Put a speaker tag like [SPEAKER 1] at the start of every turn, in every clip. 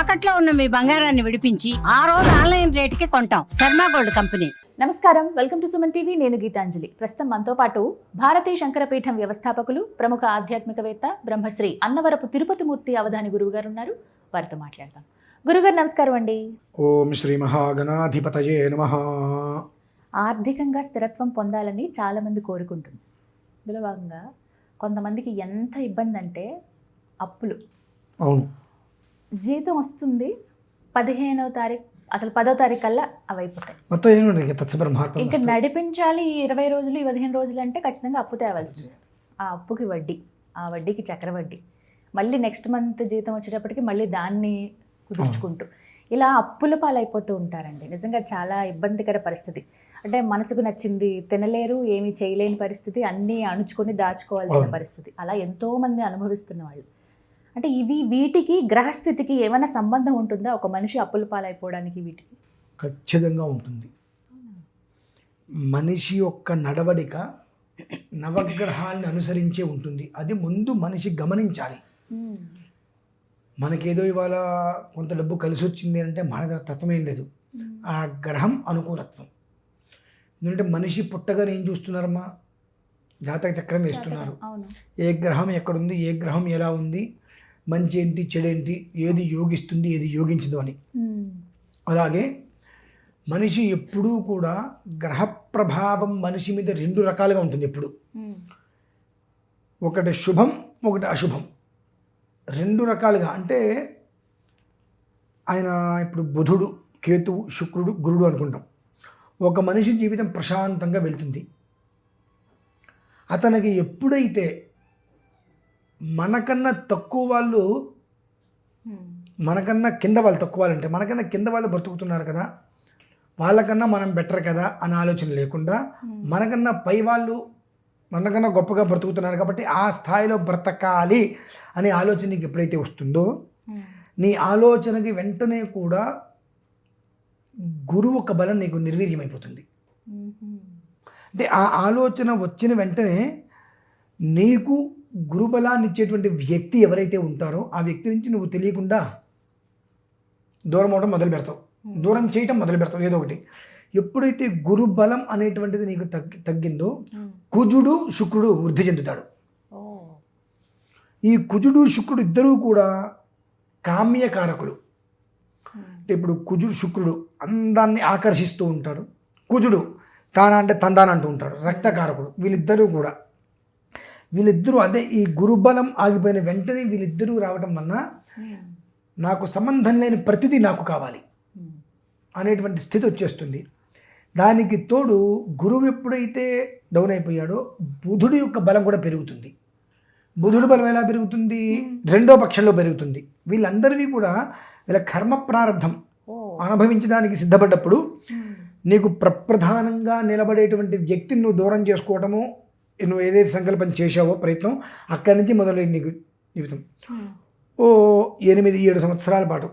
[SPEAKER 1] తాకట్లో ఉన్న మీ బంగారాన్ని విడిపించి ఆ రోజు ఆన్లైన్ రేటుకి కొంటాం. Sharma gold company.
[SPEAKER 2] నమస్కారం. Welcome to Suman TV. నేను గీతాంజలి. ప్రస్తుతం మనతో పాటు భారతీయ శంకరపీఠం వ్యవస్థాపకులు ప్రముఖ ఆధ్యాత్మికవేత్త బ్రహ్మశ్రీ అన్నవరపు తిరుపతి మూర్తి అవధాని గురువు గారు ఉన్నారు. వారితో మాట్లాడదాం. గురుగారు నమస్కారం అండి.
[SPEAKER 3] ఓం శ్రీ మహాగణాధిపతయే నమ.
[SPEAKER 2] ఆర్థికంగా స్థిరత్వం పొందాలని చాలామంది కోరుకుంటుంది ఇందులో భాగంగా కొంతమందికి ఎంత ఇబ్బంది అంటే అప్పులు.
[SPEAKER 3] అవును.
[SPEAKER 2] జీతం వస్తుంది పదిహేనవ తారీఖు అసలు పదో తారీఖు కల్లా అవి అయిపోతాయి
[SPEAKER 3] మొత్తం ఇంకా
[SPEAKER 2] నడిపించాలి ఇరవై రోజులు ఈ పదిహేను రోజులు అంటే ఖచ్చితంగా అప్పు తేవాల్సిందే. ఆ అప్పుకి వడ్డీ ఆ వడ్డీకి చక్రవడ్డీ. మళ్ళీ నెక్స్ట్ మంత్ జీతం వచ్చేటప్పటికి మళ్ళీ దాన్ని కుదుర్చుకుంటూ. ఇలా అప్పుల పాలైపోతూ ఉంటారండి. నిజంగా చాలా ఇబ్బందికర పరిస్థితి. అంటే మనసుకు నచ్చింది తినలేరు ఏమీ చేయలేని పరిస్థితి అన్నీ అణుచుకొని దాచుకోవాల్సిన. పరిస్థితి. అలా ఎంతో మంది అనుభవిస్తున్న వాళ్ళు. అంటే ఇవి వీటికి గ్రహస్థితికి ఏమైనా సంబంధం ఉంటుందా? ఒక మనిషి అప్పుల పాలైపోవడానికి వీటికి?
[SPEAKER 3] ఖచ్చితంగా ఉంటుంది. మనిషి యొక్క నడవడిక నవగ్రహాన్ని అనుసరించే ఉంటుంది. అది ముందు మనిషి గమనించాలి. మనకేదో ఇవాళ కొంత డబ్బు కలిసి వచ్చింది అంటే మన దగ్గర తత్వం ఏం లేదు. ఆ గ్రహం అనుకూలత్వం. ఎందుకంటే మనిషి పుట్టగానే ఏం చూస్తున్నారమ్మా? జాతక చక్రం వేస్తున్నారు. ఏ గ్రహం ఎక్కడుంది? ఏ గ్రహం ఎలా ఉంది? మంచి ఏంటి చెడేంటి ఏది యోగిస్తుంది ఏది యోగించదు అని. అలాగే మనిషి ఎప్పుడూ కూడా గ్రహ ప్రభావం మనిషి మీద రెండు రకాలుగా ఉంటుంది ఎప్పుడు. ఒకటి శుభం ఒకటి అశుభం. రెండు రకాలుగా అంటే ఆయన ఇప్పుడు బుధుడు కేతువు శుక్రుడు గురుడు అనుకుంటాం. ఒక మనిషి జీవితం ప్రశాంతంగా వెళ్తుంది. అతనికి ఎప్పుడైతే మనకన్నా తక్కువ వాళ్ళు. మనకన్నా కింద వాళ్ళు తక్కువ వాళ్ళు అంటే మనకన్నా కింద వాళ్ళు బ్రతుకుతున్నారు కదా వాళ్ళకన్నా మనం బెటర్ కదా అనే ఆలోచన లేకుండా మనకన్నా పై వాళ్ళు మనకన్నా గొప్పగా బ్రతుకుతున్నారు కాబట్టి ఆ స్థాయిలో బ్రతకాలి అనే ఆలోచన నీకు ఎప్పుడైతే వస్తుందో. నీ ఆలోచనకి వెంటనే కూడా గురువు ఒక బలం నీకు నిర్వీర్యమైపోతుంది. అంటే ఆ ఆలోచన వచ్చిన వెంటనే నీకు గురుబలాన్ని ఇచ్చేటువంటి వ్యక్తి ఎవరైతే ఉంటారో ఆ వ్యక్తి నుంచి నువ్వు తెలియకుండా దూరం అవడం మొదలు పెడతావు. దూరం చేయటం మొదలు పెడతావు ఏదో ఒకటి. ఎప్పుడైతే గురుబలం అనేటువంటిది నీకు తగ్గి తగ్గిందో. కుజుడు శుక్రుడు వృద్ధి చెందుతాడు. ఈ కుజుడు శుక్రుడు ఇద్దరూ కూడా కామ్యకారకులు. అంటే ఇప్పుడు కుజుడు శుక్రుడు అందాన్ని ఆకర్షిస్తూ ఉంటాడు కుజుడు తాన అంటే తందాన అంటూ ఉంటాడు. రక్తకారకుడు. వీళ్ళిద్దరూ కూడా. వీళ్ళిద్దరూ అదే ఈ గురుబలం ఆగిపోయిన వెంటనే వీళ్ళిద్దరూ రావటం వలన
[SPEAKER 2] ఉమ్.
[SPEAKER 3] నాకు సంబంధం లేని ప్రతిదీ నాకు కావాలి
[SPEAKER 2] ఉమ్.
[SPEAKER 3] అనేటువంటి స్థితి వచ్చేస్తుంది దానికి తోడు గురువు ఎప్పుడైతే డౌన్ అయిపోయాడో బుధుడి యొక్క బలం కూడా పెరుగుతుంది బుధుడి బలం ఎలా పెరుగుతుంది రెండో పక్షంలో పెరుగుతుంది వీళ్ళందరివి కూడా వీళ్ళ కర్మ ప్రారంధం
[SPEAKER 2] ఓ.
[SPEAKER 3] అనుభవించడానికి సిద్ధపడ్డప్పుడు. నీకు ప్రప్రధానంగా నిలబడేటువంటి వ్యక్తిని నువ్వు దూరం చేసుకోవటము నువ్వు ఏదైతే సంకల్పం చేశావో ప్రయత్నం అక్కడి నుంచి మొదలైంది నీకు జీవితం. ఓ ఎనిమిది ఏడు సంవత్సరాల పాటు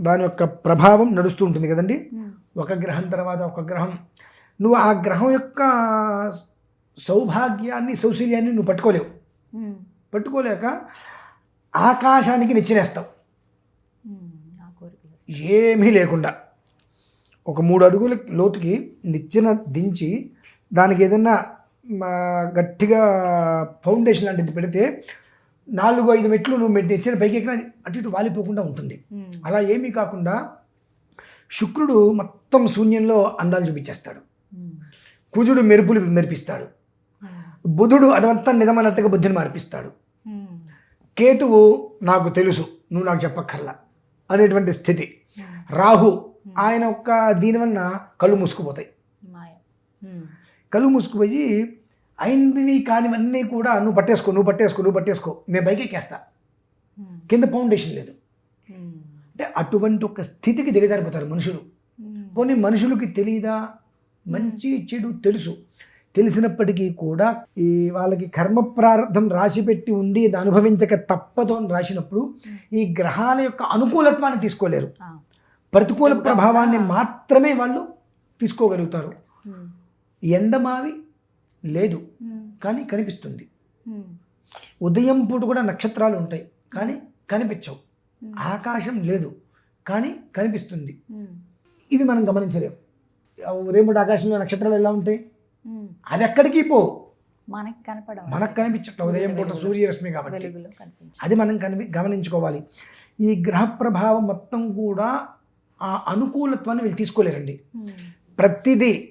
[SPEAKER 3] దాని యొక్క ప్రభావం నడుస్తూ ఉంటుంది కదండి. ఒక గ్రహం తర్వాత ఒక గ్రహం నువ్వు ఆ గ్రహం యొక్క సౌభాగ్యాన్ని సౌశల్యాన్ని నువ్వు పట్టుకోలేవు. పట్టుకోలేక ఆకాశానికి నెచ్చినేస్తావు. ఏమీ లేకుండా ఒక మూడు అడుగుల లోతుకి నిచ్చెన దించి దానికి ఏదైనా గట్టిగా ఫౌండేషన్ లాంటిది పెడితే నాలుగు ఐదు మెట్లు నువ్వు మెట్టి నిచ్చెన పైకి ఎక్కిన అటు ఇటు వాలిపోకుండా ఉంటుంది. అలా ఏమీ కాకుండా శుక్రుడు మొత్తం శూన్యంలో అందాలు చూపించేస్తాడు. కుజుడు మెరుపులు మెరిపిస్తాడు. బుధుడు అదంతా నిజమన్నట్టుగా బుద్ధిని మార్పిస్తాడు. కేతువు నాకు తెలుసు నువ్వు నాకు చెప్పక్కర్లా అనేటువంటి స్థితి రాహు ఆయన యొక్క దీనివల్ల కళ్ళు మూసుకుపోతాయి. కళ్ళు మూసుకుపోయి అయినవి కానివన్నీ కూడా నువ్వు పట్టేసుకో నువ్వు పట్టేసుకో నువ్వు పట్టేసుకో. నేను పైకి ఎక్కేస్తా.
[SPEAKER 2] ఉమ్.
[SPEAKER 3] కింద ఫౌండేషన్ లేదు.
[SPEAKER 2] ఉమ్.
[SPEAKER 3] అంటే అటువంటి ఒక స్థితికి దిగజారిపోతారు మనుషులు. పోనీ మనుషులకి తెలియదా మంచి చెడు తెలుసు. తెలిసినప్పటికీ కూడా ఈ వాళ్ళకి కర్మ ప్రారంధం రాసిపెట్టి ఉంది ఇది అనుభవించక తప్పదు అని రాసినప్పుడు ఈ గ్రహాల యొక్క అనుకూలత్వాన్ని తీసుకోలేరు. ప్రతికూల ప్రభావాన్ని మాత్రమే వాళ్ళు తీసుకోగలుగుతారు. ఎండమావి లేదు. కానీ కనిపిస్తుంది. ఉదయం పూట కూడా నక్షత్రాలు ఉంటాయి. కానీ కనిపించవు. ఆకాశం లేదు. కానీ కనిపిస్తుంది. ఇవి మనం గమనించలేం. ఆ ఉదయం ఆకాశంలో నక్షత్రాలు ఎలా ఉంటాయి. అవి ఎక్కడికి పోవు.
[SPEAKER 2] మనకి కనపడం
[SPEAKER 3] మనకు కనిపించట్ల. ఉదయం పూట సూర్యరశ్మి కాబట్టి. అది మనం కనిపి గమనించుకోవాలి. ఈ గ్రహ ప్రభావం మొత్తం కూడా ఆ అనుకూలత్వాన్ని వీళ్ళు తీసుకోలేరండి. ప్రతిదీ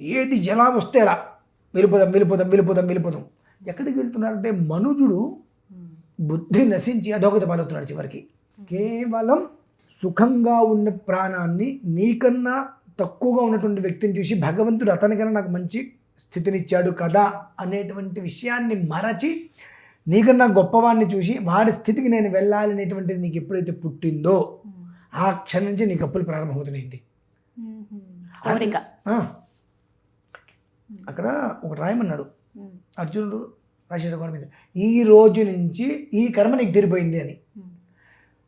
[SPEAKER 3] ఏది ఎలా వస్తే అలా. వెళ్ళిపోదాం వెళ్ళిపోదాం వెళ్ళిపోదాం వెళ్ళిపోదాం. ఎక్కడికి వెళ్తున్నారంటే మనుజుడు బుద్ధి నశించి అధోగతి పాలవుతున్నాడు చివరికి. కేవలం సుఖంగా ఉన్న ప్రాణాన్ని నీకన్నా తక్కువగా ఉన్నటువంటి వ్యక్తిని చూసి భగవంతుడు అతనికన్నా నాకు మంచి స్థితినిచ్చాడు కదా అనేటువంటి విషయాన్ని మరచి నీకన్నా గొప్పవాడిని చూసి వాడి స్థితికి నేను వెళ్ళాలి అనేటువంటిది నీకు ఎప్పుడైతే పుట్టిందో ఆ క్షణం నుంచి నీకు అప్పులు ప్రారంభమవుతున్నాయండి. అక్కడ ఒక రాయమన్నాడు అర్జునుడు రాశాడు గోడ మీద ఈ రోజు నుంచి ఈ కర్మ నీకు తీరిపోయింది అని.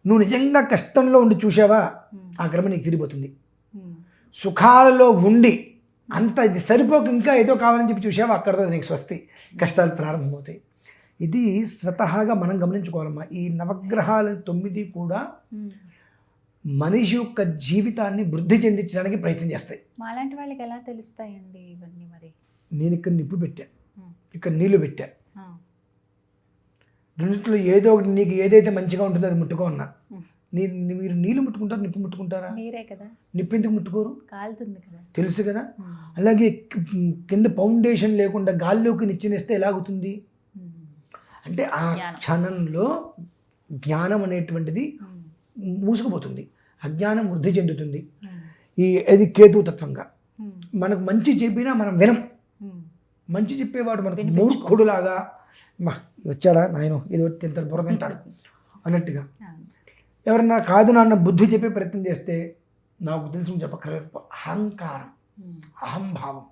[SPEAKER 3] నువ్వు నిజంగా కష్టంలో ఉండి చూసావా ఆ కర్మ నీకు తీరిపోతుంది.
[SPEAKER 2] ఉమ్,
[SPEAKER 3] సుఖాలలో ఉండి అంత ఇది సరిపోక ఇంకా ఏదో కావాలని చెప్పి చూసావా అక్కడతో నీకు స్వస్తి. కష్టాలు ప్రారంభమవుతాయి. ఇది స్వతహాగా మనం గమనించుకోవాలమ్మా. ఈ నవగ్రహాలు తొమ్మిది కూడా. మనిషి యొక్క జీవితాన్ని వృద్ధి చెందించడానికి ప్రయత్నం చేస్తాయి.
[SPEAKER 2] మాలాంటి వాళ్ళకి ఎలా తెలుస్తాయండి ఇవన్నీ మరి?
[SPEAKER 3] నేను ఇక్కడ నిప్పు పెట్టా. ఇక్కడ నీళ్ళు పెట్టా. రెండిట్లో ఏదో ఒకటి నీకు ఏదైతే మంచిగా ఉంటుందో అది ముట్టుకో అన్నా. మీరు నీళ్ళు ముట్టుకుంటారు నిప్పు ముట్టుకుంటారా?
[SPEAKER 2] నీరే కదా.
[SPEAKER 3] నిప్పు ఎందుకు ముట్టుకోరు?
[SPEAKER 2] కాలుతుంది కదా.
[SPEAKER 3] తెలుసు కదా. అలాగే కింద ఫౌండేషన్ లేకుండా గాల్లోకి నిచ్చినేస్తే ఎలాగుతుంది అంటే ఆ. క్షణంలో జ్ఞానం అనేటువంటిది మూసుకుపోతుంది. అజ్ఞానం వృద్ధి చెందుతుంది.
[SPEAKER 2] ఉమ్,
[SPEAKER 3] ఈ అది కేతు తత్వంగా.
[SPEAKER 2] ఉమ్,
[SPEAKER 3] మనకు మంచి చెప్పినా మనం వినం.
[SPEAKER 2] ఉమ్.
[SPEAKER 3] మంచి చెప్పేవాడు మనకు. మూర్ఖుడులాగా మా వచ్చాడా? నాయన ఏదో తింటాడు బుర్ర తింటాడు. అన్నట్టుగా. ఎవరన్నా కాదు నాన్న బుద్ధి చెప్పే ప్రయత్నం చేస్తే నాకు తెలుసు నువ్వు చెప్పక్కర్లేదు. అహంకారం. అహంభావం.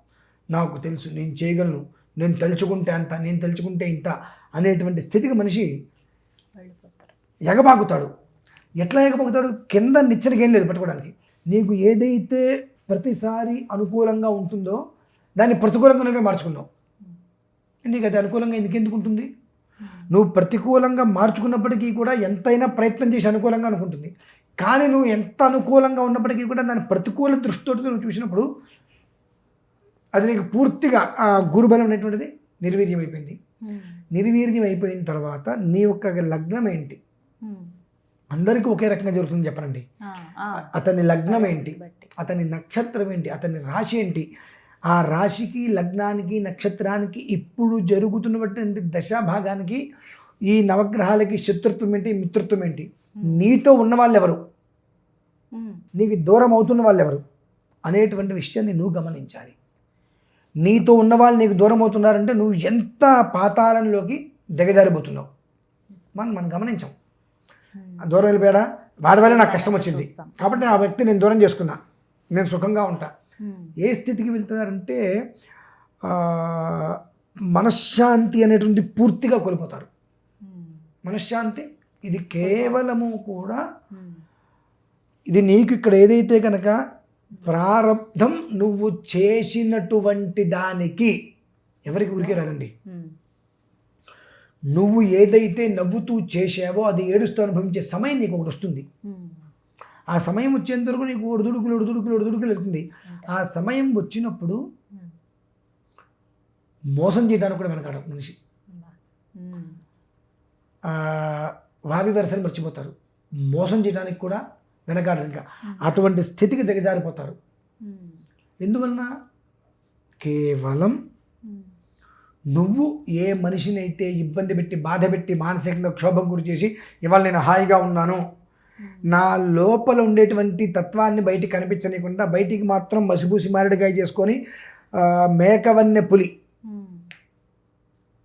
[SPEAKER 3] నాకు తెలుసు నేను చేయగలను నేను తలుచుకుంటే అంత నేను తలుచుకుంటే ఇంత అనేటువంటి స్థితికి మనిషి ఎగబాకుతాడు ఎట్లా ఎగబాకుతాడు కింద నిచ్చెనకి ఏం లేదు పట్టుకోవడానికి. నీకు ఏదైతే ప్రతిసారి అనుకూలంగా ఉంటుందో దాన్ని ప్రతికూలంగా నువ్వే మార్చుకున్నావు. నీకు అది అనుకూలంగా ఎందుకెందుకు ఉంటుంది? నువ్వు ప్రతికూలంగా మార్చుకున్నప్పటికీ కూడా ఎంతైనా ప్రయత్నం చేసి అనుకూలంగా అనుకుంటుంది. కానీ నువ్వు ఎంత అనుకూలంగా ఉన్నప్పటికీ కూడా దాని ప్రతికూల దృష్టితో నువ్వు చూసినప్పుడు అది నీకు పూర్తిగా ఆ గురుబలం అనేటువంటిది నిర్వీర్యం అయిపోయింది
[SPEAKER 2] ఉమ్,
[SPEAKER 3] నిర్వీర్యం అయిపోయిన తర్వాత నీ యొక్క లగ్నం ఏంటి అందరికీ ఒకే రకంగా జరుగుతుంది
[SPEAKER 2] ఆ,
[SPEAKER 3] అతని లగ్నం ఏంటి. అతని నక్షత్రం ఏంటి? అతని రాశి ఏంటి? ఆ రాశికి లగ్నానికి నక్షత్రానికి ఇప్పుడు జరుగుతున్నటువంటి దశాభాగానికి ఈ నవగ్రహాలకి శత్రుత్వం ఏంటి? మిత్రత్వం ఏంటి? నీతో ఉన్న వాళ్ళు ఎవరు నీకు దూరం అవుతున్న వాళ్ళు ఎవరు అనేటువంటి విషయాన్ని నువ్వు గమనించాలి. నీతో ఉన్న వాళ్ళు నీకు దూరం అవుతున్నారంటే నువ్వు ఎంత పాతాళంలోకి దిగజారిపోతున్నావు? మనం మనం గమనించాం. దూరం వెళ్ళిపోయాడా? వాడి వల్ల నాకు కష్టం వచ్చింది. కాబట్టి ఆ వ్యక్తి నేను దూరం చేసుకున్నా. నేను సుఖంగా ఉంటా. ఏ స్థితికి వెళ్తున్నారంటే మనశ్శాంతి అనేటువంటి పూర్తిగా కోల్పోతారు. మనశ్శాంతి ఇది కేవలము కూడా ఇది నీకు ఇక్కడ ఏదైతే కనుక ప్రారంధం నువ్వు చేసినటువంటి దానికి ఎవరికి ఊరికే రాదండి. నువ్వు ఏదైతే నవ్వుతూ చేసావో అది ఏడుస్తూ అనుభవించే సమయం నీకు ఒకటి వస్తుంది.
[SPEAKER 2] ఉమ్.
[SPEAKER 3] ఆ సమయం వచ్చేంత వరకు నీకు ఒడిదుడుకులు ఒడిదుడుకులు ఒడిదుడుకులు వెళ్తుంది. ఆ సమయం వచ్చినప్పుడు
[SPEAKER 2] ఉమ్,
[SPEAKER 3] మోసం చేయడానికి కూడా వెనకాడ మనిషి. వావి వరసలు మర్చిపోతారు. మోసం చేయడానికి కూడా వెనకాడరు ఇంకా. అటువంటి స్థితికి దిగజారిపోతారు. ఎందువలన? కేవలం నువ్వు ఏ మనిషిని అయితే ఇబ్బంది పెట్టి బాధ పెట్టి మానసికంగా క్షోభం గురి చేసి ఇవాళ నేను హాయిగా ఉన్నాను. నా లోపల ఉండేటువంటి తత్వాన్ని బయటికి కనిపించనీయకుండా బయటికి మాత్రం మసిపూసి మారేడుకాయ చేసుకొని మేకవన్నె పులి.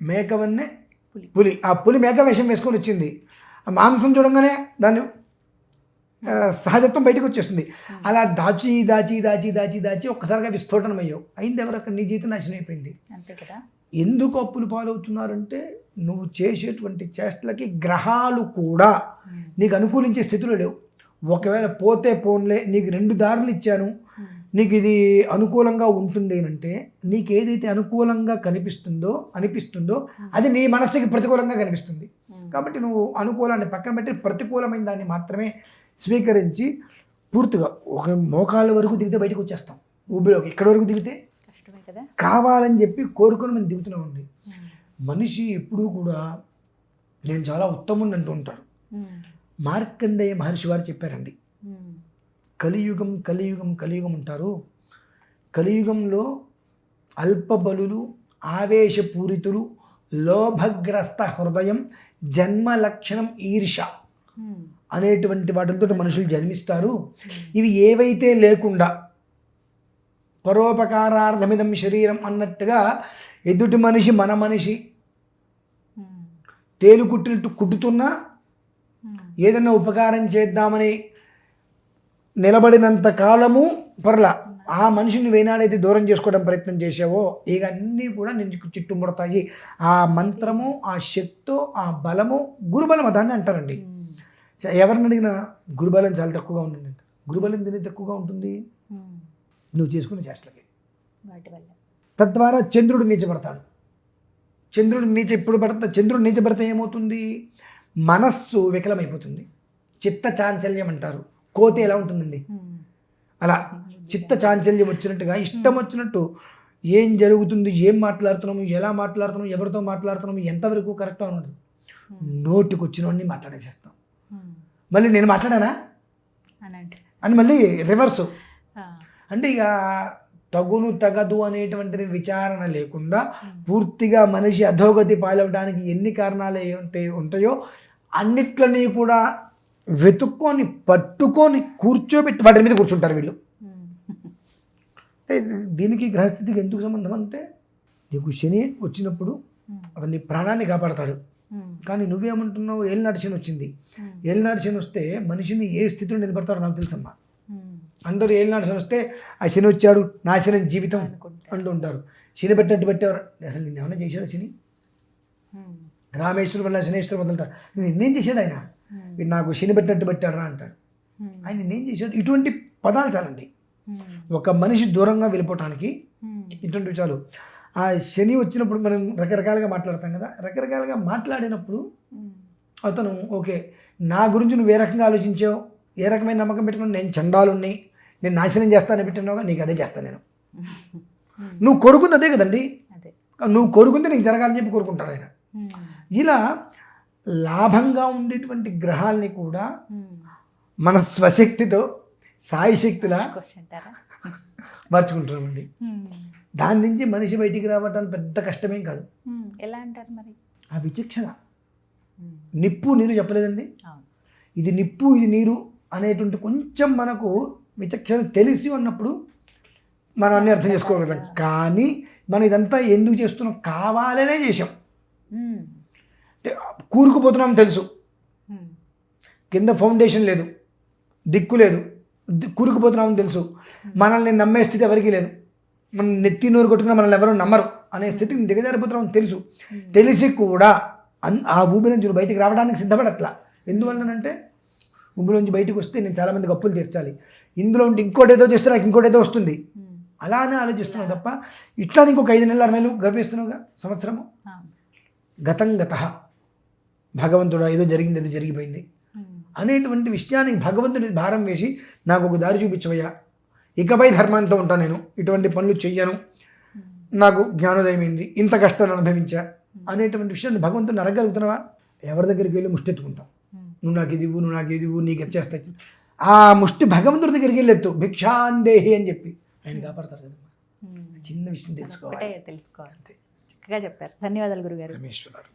[SPEAKER 3] మేకవన్నె
[SPEAKER 2] పులి.
[SPEAKER 3] పులి. ఆ పులి మేక వేషం వేసుకొని వచ్చింది. ఆ మాంసం చూడంగానే దాన్ని సహజత్వం బయటకు వచ్చేస్తుంది. అలా దాచి దాచి దాచి దాచి దాచి ఒక్కసారిగా విస్ఫోటనం అయ్యావు అయింది ఎవరు అక్కడ నీ జీవితం నాశనం అయిపోయింది.
[SPEAKER 2] అంతే కదా?
[SPEAKER 3] ఎందుకు అప్పులు పాలవుతున్నారంటే నువ్వు చేసేటువంటి చేష్టలకి గ్రహాలు కూడా
[SPEAKER 2] ఉమ్,
[SPEAKER 3] నీకు అనుకూలించే స్థితిలో లేవు. ఒకవేళ పోతే పోన్లే నీకు రెండు దారులు ఇచ్చాను
[SPEAKER 2] ఉమ్,
[SPEAKER 3] నీకు ఇది అనుకూలంగా ఉంటుంది అంటే నీకు ఏదైతే అనుకూలంగా కనిపిస్తుందో అనిపిస్తుందో అది నీ మనస్సుకి ప్రతికూలంగా కనిపిస్తుంది. కాబట్టి నువ్వు అనుకూలాన్ని పక్కన పెట్టి ప్రతికూలమైన దాన్ని మాత్రమే స్వీకరించి పూర్తిగా ఒక మోకాళ్ళ వరకు దిగితే బయటకు వచ్చేస్తాం. ఊబిలోకి. ఎక్కడి వరకు దిగితే?
[SPEAKER 2] కదా?
[SPEAKER 3] కావాలని చెప్పి కోరుకొని మనం దిగుతున్నామండి మనిషి ఎప్పుడూ కూడా నేను చాలా ఉత్తముని అంటూ ఉంటాడు. మార్కండేయ మహర్షి వారు చెప్పారండి. కలియుగం కలియుగం కలియుగం అంటారు. కలియుగంలో అల్పబలులు ఆవేశపూరితులు లోభగ్రస్త హృదయం జన్మ లక్షణం ఈర్ష అనేటువంటి వాటితో మనుషులు జన్మిస్తారు. ఇవి ఏవైతే లేకుండా పరోపకారార్థమిదం శరీరం అన్నట్టుగా ఎదుటి మనిషి మన మనిషి తేలు కుట్టినట్టు కుట్టుతున్నా ఏదైనా ఉపకారం చేద్దామని నిలబడినంత కాలము పర్ల ఆ మనిషిని వేనాడైతే దూరం చేసుకోవడం ప్రయత్నం చేసావో ఇక అన్నీ కూడా నిన్ను చుట్టుముడతాయి ఆ మంత్రము ఆ శక్తో ఆ బలము గురుబలం దాన్ని అంటారండి. ఎవరిని అడిగినా గురుబలం చాలా తక్కువగా ఉంటుంది గురుబలం దీని తక్కువగా ఉంటుంది. నువ్వు చేసుకునే చేష్టలకి. తద్వారా చంద్రుడు నీచబడతాడు చంద్రుడు నీచ ఎప్పుడు పడతా? చంద్రుడు నీచబడితే ఏమవుతుంది? మనస్సు వికలమైపోతుంది. చిత్త చాంచల్యం అంటారు. కోతి ఎలా ఉంటుందండి? అలా చిత్త చాంచల్యం వచ్చినట్టుగా ఇష్టం వచ్చినట్టు ఏం జరుగుతుంది ఏం మాట్లాడుతున్నాము ఎలా మాట్లాడుతున్నాము ఎవరితో మాట్లాడుతున్నాము ఎంతవరకు కరెక్ట్ అన్నది. నోటికి వచ్చినవన్నీ మాట్లాడేసేస్తాం. మళ్ళీ నేను మాట్లాడానా?
[SPEAKER 2] అని అంటే
[SPEAKER 3] అని మళ్ళీ రివర్సు. అంటే ఇక తగును తగదు అనేటువంటి విచారణ లేకుండా పూర్తిగా మనిషి అధోగతి పాలవడానికి ఎన్ని కారణాలు ఏంటి ఉంటాయో అన్నిట్లని కూడా వెతుక్కొని పట్టుకొని కూర్చోబెట్టి వాటి మీద కూర్చుంటారు వీళ్ళు. అంటే దీనికి గ్రహస్థితికి ఎందుకు సంబంధం అంటే నీకు శని వచ్చినప్పుడు
[SPEAKER 2] ఉమ్.
[SPEAKER 3] అతను నీ ప్రాణాన్ని కాపాడతాడు. కానీ నువ్వేమంటున్నావు ఏలినాటి శని వచ్చింది. ఏలినాటి శని వస్తే మనిషిని ఏ స్థితిలో నిలబడతాడో నాకు తెలుసమ్మా. అందరూ ఏలినాడు వస్తే ఆ శని వచ్చాడు నాశనం జీవితం. అంటూ ఉంటారు శని పెట్టట్టు పెట్టేవారు అసలు నిన్న ఏమైనా చేశాడు శని. రామేశ్వరు వల్ల శనేశ్వరు వదులుతాడు నిన్నేం చేశాడు ఆయన. వీడు నాకు శని పెట్టట్టు పెట్టాడు రా అంటాడు. ఆయన నిన్నేం చేశాడు ఇటువంటి పదాలు చాలండి. ఒక మనిషి దూరంగా వెళ్ళిపోవటానికి
[SPEAKER 2] ఉమ్.
[SPEAKER 3] ఇటువంటివి చాలు ఆ శని వచ్చినప్పుడు మనం రకరకాలుగా మాట్లాడతాం కదా రకరకాలుగా మాట్లాడినప్పుడు. అతను ఓకే నా గురించి నువ్వు ఏ రకంగా ఆలోచించావు ఏ రకమైన నమ్మకం పెట్టుకుని నేను చండాలున్నాయి నేను నాశనం చేస్తానని పెట్టినావుగా నీకు అదే చేస్తాను నేను. నువ్వు కోరుకుంది అదే కదండి నువ్వు కోరుకుంటే నీకు జరగాలని చెప్పి కోరుకుంటాడు ఆయన. ఇలా లాభంగా ఉండేటువంటి గ్రహాల్ని కూడా. మన స్వశక్తితో సాయి శక్తిలా మార్చుకుంటున్నామండి. దాని నుంచి మనిషి బయటికి రావటానికి పెద్ద కష్టమేం కాదు.
[SPEAKER 2] ఎలా అంటారు మరి
[SPEAKER 3] ఆ విచక్షణ. నిప్పు నీరు చెప్పలేదండి ఇది నిప్పు ఇది నీరు అనేటువంటి కొంచెం మనకు విచక్షణ తెలిసి ఉన్నప్పుడు మనం అన్ని అర్థం చేసుకోగలుగుతాం. కానీ మనం ఇదంతా ఎందుకు చేస్తున్నాం? కావాలనే చేసాం. అంటే కూరుకుపోతున్నాం తెలుసు. కింద ఫౌండేషన్ లేదు. దిక్కు లేదు. కూరుకుపోతున్నామని తెలుసు. మనల్ని నమ్మే స్థితి ఎవరికీ లేదు. మనం నెత్తి నోరు కొట్టుకున్నా మనల్ని ఎవరు నమ్మరు అనే స్థితికి దిగజారిపోతున్నామని తెలుసు. తెలిసి కూడా ఆ ఊబి నుంచి బయటికి రావడానికి సిద్ధపడట్లా. ఎందువల్లనంటే ఊబిలోంచి బయటకు వస్తే నేను చాలామందికి అప్పులు తీర్చాలి. ఇందులో ఉంటే ఇంకోటి ఏదో చేస్తే నాకు ఇంకోటి ఏదో వస్తుంది.
[SPEAKER 2] ఉమ్.
[SPEAKER 3] అలానే ఆలోచిస్తున్నావు తప్ప ఇట్లా ఇంకొక ఐదు నెలలు ఆరు నెలలు గడిపేస్తున్నావుగా సంవత్సరము. గతం గత. భగవంతుడా ఏదో జరిగింది ఏదో జరిగిపోయింది.
[SPEAKER 2] ఉమ్.
[SPEAKER 3] అనేటువంటి విషయానికి భగవంతుడి భారం వేసి నాకు ఒక దారి చూపించవయ్యా. ఇకపై ధర్మంతో ఉంటాను నేను. ఇటువంటి పనులు చెయ్యను. నాకు జ్ఞానోదయం అయింది ఇంత కష్టాలు అనుభవించా. అనేటువంటి విషయాన్ని భగవంతుని అడగలుగుతున్నావా ఎవరి దగ్గరికి వెళ్ళి ముష్టెత్తుకుంటాం. నువ్వు నాకు ఇది ఇవ్వు నువ్వు నాకు ఇది ఇవ్వు నీకు వచ్చేస్తాయి ఆ ముష్టి భగవంతుడి దగ్గరికి వెళ్ళి ఎత్తు భిక్షాందేహి అని చెప్పి. ఆయన కాపాడతారు కదా
[SPEAKER 2] ఉమ్.
[SPEAKER 3] చిన్న విషయం తెలుసుకోవాలి.
[SPEAKER 2] తెలుసుకోవాలి. చక్కగా చెప్పారు. ధన్యవాదాలు గురుగారు.
[SPEAKER 3] రమేశ్వరారు